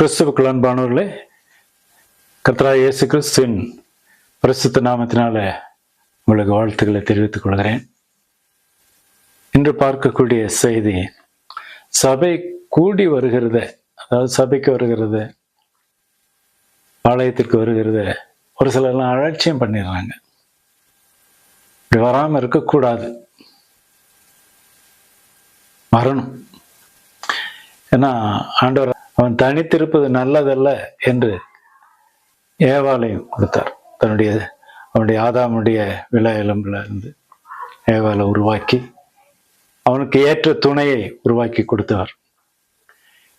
கிறிஸ்துவுக்குள் அன்பானவர்களே கத்ரா இயேசு கிறிஸ்துவின் பிரசுத்த நாமத்தினால உங்களுக்கு வாழ்த்துக்களை தெரிவித்துக் கொள்கிறேன். இன்று பார்க்கக்கூடிய செய்தி சபை கூடி வருகிறது அதாவது சபைக்கு வருகிறது ஆலயத்திற்கு வருகிறது ஒரு சிலர்லாம் அலட்சியம் பண்ணிடுறாங்க. இப்படி வராமல் இருக்கக்கூடாது. வரணும். ஏன்னா ஆண்டவர் அவன் தனித்திருப்பது நல்லதல்ல என்று ஏவாலையும் கொடுத்தார். தன்னுடைய அவனுடைய ஆதாமுடைய விழா எலும்புல இருந்து ஏவாலை உருவாக்கி அவனுக்கு ஏற்ற துணையை உருவாக்கி கொடுத்தவர்.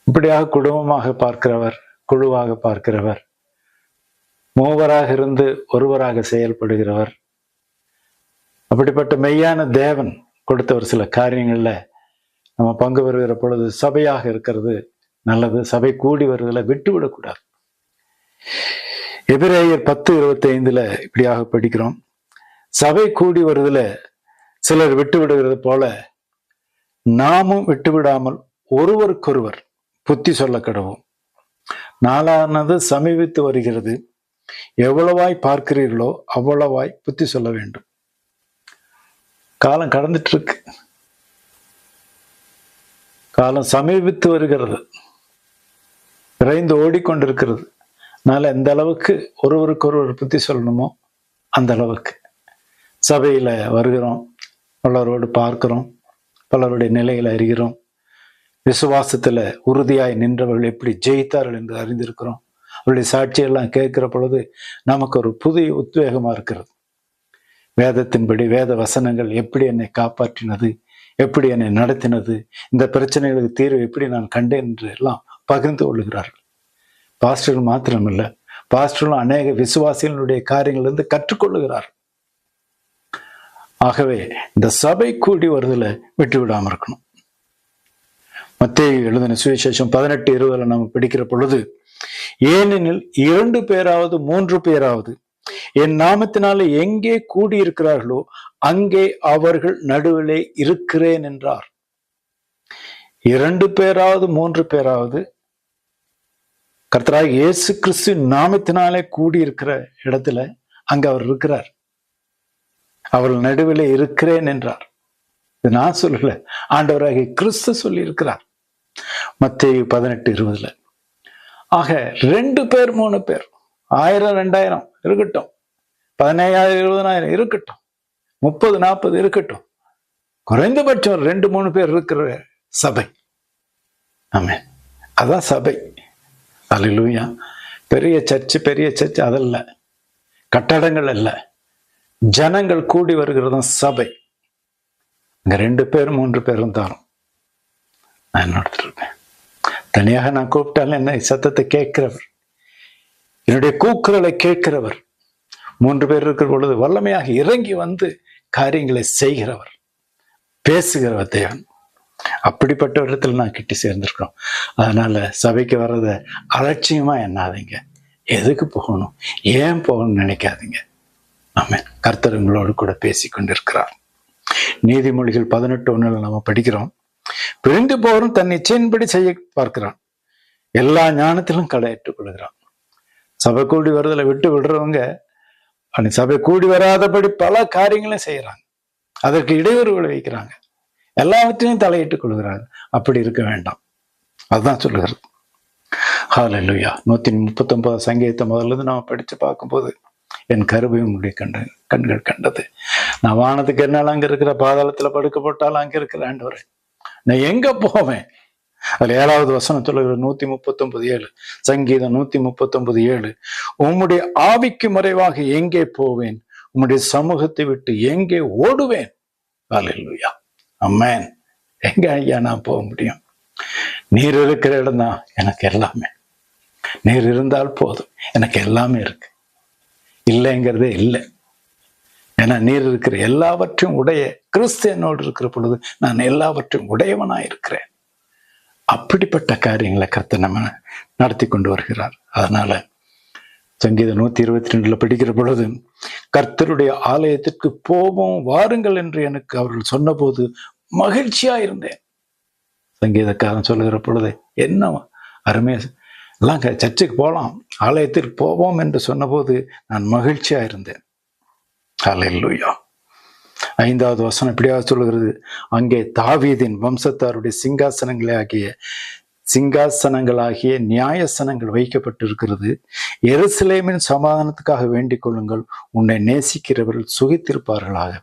இப்படியாக குடும்பமாக பார்க்கிறவர் குழுவாக பார்க்கிறவர் மூவராக இருந்து ஒருவராக செயல்படுகிறவர். அப்படிப்பட்ட மெய்யான தேவன் கொடுத்த ஒரு சில காரியங்களில் நம்ம பங்கு பெறுகிற பொழுது சபையாக இருக்கிறது நல்லது. சபை கூடி வருவதில் விட்டு விடக்கூடாது எபிரேயர் பத்து இருபத்தி ஐந்துல இப்படியாக படிக்கிறோம். சபை கூடி வருதுல சிலர் விட்டு விடுகிறது போல நாமும் விட்டு விடாமல் ஒருவருக்கொருவர் புத்தி சொல்ல கடவும் நாளானது சமீபித்து வருகிறது. எவ்வளவாய் பார்க்கிறீர்களோ அவ்வளவாய் புத்தி சொல்ல வேண்டும். காலம் கடந்துட்டு இருக்கு. காலம் சமீபித்து வருகிறது. விரைந்து ஓடிக்கொண்டிருக்கிறது. அதனால் எந்த அளவுக்கு ஒருவருக்கு ஒருவர் பற்றி சொல்லணுமோ அந்த அளவுக்கு. சபையில் வருகிறோம் பலரோடு பார்க்கிறோம் பலருடைய நிலையில் அறிகிறோம். விசுவாசத்தில் உறுதியாய் நின்றவர்கள் எப்படி ஜெயித்தார்கள் என்று அறிந்திருக்கிறோம். அவருடைய சாட்சியெல்லாம் கேட்கிற பொழுது நமக்கு ஒரு புதிய உத்வேகமாக இருக்கிறது. வேதத்தின்படி வேத வசனங்கள் எப்படி என்னை காப்பாற்றினது எப்படி என்னை நடத்தினது இந்த பிரச்சனைகளுக்கு தீர்வு எப்படி நான் கண்டேன் என்று எல்லாம் பகிர்ந்து கொள்ளுகிறார்கள். பாஸ்டர்கள் மாத்திரமல்ல பாஸ்டர்களும் அநேக விசுவாசிகளுடைய காரியங்களிலிருந்து கற்றுக்கொள்ளுகிறார் ஆகவே இந்த சபை கூடி வருதுல விட்டு விடாம இருக்கணும். மத்திய எழுதின சுவிசேஷம் பதினெட்டு இருபதுல நம்ம பிடிக்கிற பொழுது ஏனெனில் இரண்டு பேராவது மூன்று பேராவது என் நாமத்தினால எங்கே கூடியிருக்கிறார்களோ அங்கே அவர்கள் நடுவிலே இருக்கிறேன் என்றார். இரண்டு பேராவது மூன்று பேராவது கர்த்தராக இயேசு கிறிஸ்து நாமத்தினாலே கூடியிருக்கிற இடத்துல அங்க அவர் இருக்கிறார். அவர் நடுவிலே இருக்கிறேன் என்றார். இது நான் சொல்லல ஆண்டவராக கிறிஸ்து சொல்லி இருக்கிறார் மத்திய பதினெட்டு இருபதுல ஆக ரெண்டு பேர் மூணு பேர் ஆயிரம் ரெண்டாயிரம் இருக்கட்டும் பதினையாயிரம் இருபதனாயிரம் இருக்கட்டும் முப்பது நாற்பது இருக்கட்டும் குறைந்தபட்சம் ரெண்டு மூணு பேர் இருக்கிற சபை. ஆமே அதான் சபை. அலிலூயா பெரிய சர்ச்சு பெரிய சர்ச் அதல்ல. கட்டடங்கள் அல்ல. ஜனங்கள் கூடி வருகிறதும் சபை. அங்கே ரெண்டு பேரும் மூன்று பேரும் தாரும் நான் நடத்திருப்பேன் தனியாக நான் கூப்பிட்டாலும் என்ன சத்தத்தை கேட்கிறவர். என்னுடைய கூக்குரலை கேட்கிறவர். மூன்று பேர் இருக்கிற பொழுது வல்லமையாக இறங்கி வந்து காரியங்களை செய்கிறவர். பேசுகிறவர் தேவன். அப்படிப்பட்ட இடத்துல நான் கிட்டி சேர்ந்திருக்கிறோம் அதனால சபைக்கு வர்றதை அலட்சியமா எண்ணாதீங்க. எதுக்கு போகணும்? ஏன் போகணும்னு நினைக்காதீங்க. ஆமாம் கர்த்தர் உங்களோடு கூட பேசி கொண்டிருக்கிறார். நீதிமொழிகள் பதினெட்டு ஒண்ணுல நம்ம படிக்கிறோம். பிரிந்து போரும் தன் நிச்சயின்படி செய்ய பார்க்கிறான். எல்லா ஞானத்திலும் களையிட்டுக் கொள்கிறான். சபை கூடி வருதலை விட்டு விடுறவங்க அன்னைக்கு சபை கூடி வராதபடி பல காரியங்களையும் செய்யறாங்க அதற்கு இடையூறு விளைவிக்கிறாங்க எல்லாவற்றையும் தலையிட்டுக் கொள்கிறார். அப்படி இருக்க வேண்டாம். அதுதான் சொல்லுகிறது. ஹாலல்லுயா நூத்தி முப்பத்தி ஒன்பது சங்கீதத்தை முதல்ல இருந்து நம்ம படிச்சு பார்க்கும்போது என் கருவையும் உடைய கண்ட கண்கள் கண்டது. நான் வானத்துக்கு என்னால் அங்க இருக்கிற பாதாளத்துல படுக்க போட்டாலும் அங்க இருக்கிற ஆண்டவர் நான் எங்க போவேன்? அதுல ஏழாவது வசனம் சொல்லுகிற நூத்தி முப்பத்தி ஒன்பது ஏழு. சங்கீதம் நூத்தி முப்பத்தி ஒன்பது ஏழு. உம்முடைய ஆவிக்கு மறைவாக எங்கே போவேன்? உம்முடைய சமூகத்தை விட்டு எங்கே ஓடுவேன்? ஹாலல்லுயா அம்மேன் எங்க ஐயா நான் போக முடியும்? நீர் இருக்கிற இடம் தான் எனக்கு எல்லாமே. நீர் இருந்தால் போதும். எனக்கு எல்லாமே இருக்கு. இல்லைங்கிறதே இல்லை. ஏன்னா நீர் இருக்கிற எல்லாவற்றையும் உடைய கிறிஸ்து என்னோடு இருக்கிற பொழுது நான் எல்லாவற்றையும் உடையவனாக இருக்கிறேன். அப்படிப்பட்ட காரியங்களை கருத்தை நம்ம நடத்தி கொண்டு வருகிறார். அதனால சங்கீதம் நூத்தி இருபத்தி ரெண்டுல படிக்கிற பொழுது கர்த்தருடைய ஆலயத்திற்கு போவோம் வாருங்கள் என்று எனக்கு அவர்கள் சொன்னபோது மகிழ்ச்சியா இருந்தேன். சங்கீதக்காரன் சொல்லுகிற பொழுது என்ன அருமையா எல்லாம் சர்ச்சுக்கு போகலாம் ஆலயத்திற்கு போவோம் என்று சொன்னபோது நான் மகிழ்ச்சியா இருந்தேன். அல்லேலூயா ஐந்தாவது வசனம் இப்படியாக சொல்லுகிறது அங்கே தாவீதின் வம்சத்தாருடைய சிங்காசனங்களே ஆகிய சிங்காசனங்களாகிய நியாயசனங்கள் வைக்கப்பட்டிருக்கிறது. எருசலேமின் சமாதானத்துக்காக வேண்டிக் கொள்ளுங்கள். உன்னை நேசிக்கிறவர்கள் சுகித்திருப்பார்களாக.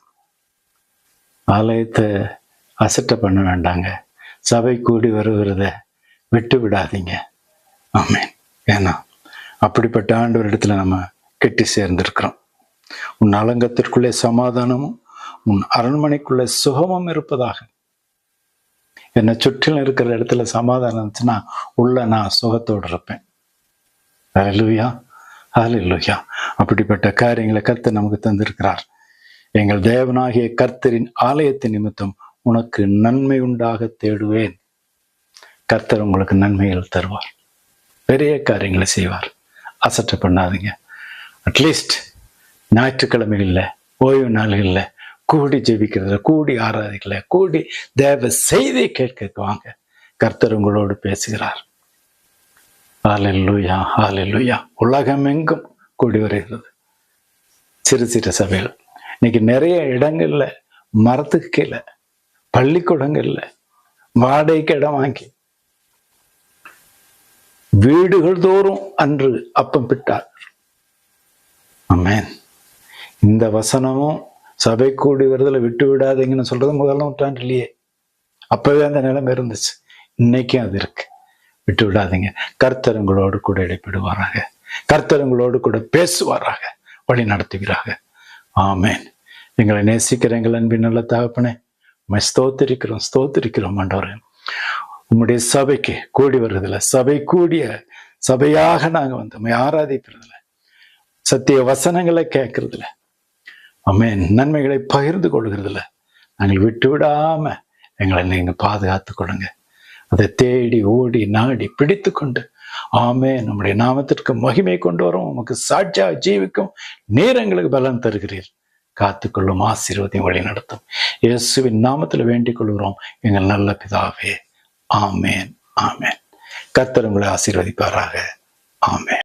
ஆலயத்தை அசட்டை பண்ண வேண்டாங்க. சபை கூடி வருகிறத விட்டு விடாதீங்க. ஆமேன். ஏன்னா அப்படிப்பட்ட ஆண்டு இடத்துல நம்ம கெட்டி சேர்ந்திருக்கிறோம். உன் அலங்கத்திற்குள்ளே சமாதானமும் உன் அரண்மனைக்குள்ளே சுகமும் இருப்பதாக என்னை சுற்றிலும் இருக்கிற இடத்துல சமாதானம் இருந்துச்சுன்னா உள்ள நான் சுகத்தோடு இருப்பேன். அலுவயா அலுவயா அப்படிப்பட்ட காரியங்களை கர்த்தர் நமக்கு தந்திருக்கிறார். எங்கள் தேவனாகிய கர்த்தரின் ஆலயத்தின் நிமித்தம் உனக்கு நன்மை உண்டாக தேடுவேன். கர்த்தர் உங்களுக்கு நன்மைகள் தருவார். பெரிய காரியங்களை செய்வார். அசட்டை பண்ணாதீங்க அட்லீஸ்ட் ஞாயிற்றுக்கிழமைகளில் ஓய்வு நாள்களில் கூடி ஜெபிக்கிறதுல கூடி ஆராதிக்கல கூடி தேவ செய்தி கேட்க வாங்க. கர்த்தர் உங்களோடு பேசுகிறார். ஆலெல்லுயா ஆலெல்லுயா உலகம் எங்கும் கூடி வருகிறது. சிறு சிறு சபைகள். இன்னைக்கு நிறைய இடங்கள்ல மரத்துக்கு கீழே பள்ளிக்கூடங்கள்ல வாடகைக்கு இடம் வாங்கி வீடுகள் தோறும் அன்று அப்பம் பிட்டார். அம்மேன் இந்த வசனமும் சபை கூடி வருதலை விட்டு விடாதீங்கன்னு சொல்றது முதல் இல்லையே. அப்பவே அந்த நிலைமை இருந்துச்சு. இன்னைக்கும் அது இருக்கு. விட்டு விடாதீங்க. கர்த்தருங்களோடு கூட இடைப்படுவாராக. கர்த்தருங்களோடு கூட பேசுவாராக. வழி நடத்துகிறாங்க ஆமேன். எங்களை நேசிக்கிற எங்கள் அன்பின் நல்ல தகப்பனே உண்மை ஸ்தோத்திரிக்கிறோம் ஸ்தோத்திருக்கிறோம் ஆண்டவரே. உம்முடைய சபைக்கு கூடி வர்றதில்ல சபை கூடிய சபையாக நாங்கள் வந்து ஆராதிக்கிறதில்ல சத்திய வசனங்களை கேட்கறதுல அமேன் நன்மைகளை பகிர்ந்து கொள்கிறதுல நாங்கள் விட்டு விடாம எங்களை நீங்க பாதுகாத்து கொடுங்க அதை தேடி ஓடி நாடி பிடித்து கொண்டு ஆமே நம்முடைய நாமத்திற்கு மகிமை கொண்டு வரும். உமக்கு சாட்சியா ஜீவிக்கும். நீர் எங்களுக்கு பலன் தருகிறீர். காத்துக்கொள்ளும் ஆசீர்வதியும் வழி நடத்தும். இயேசுவின் நாமத்தில் வேண்டிக் கொள்கிறோம். எங்கள் நல்ல பிதாவே. ஆமேன். ஆமேன். கத்தர் உங்களை ஆசீர்வதிப்பாராக. ஆமேன்.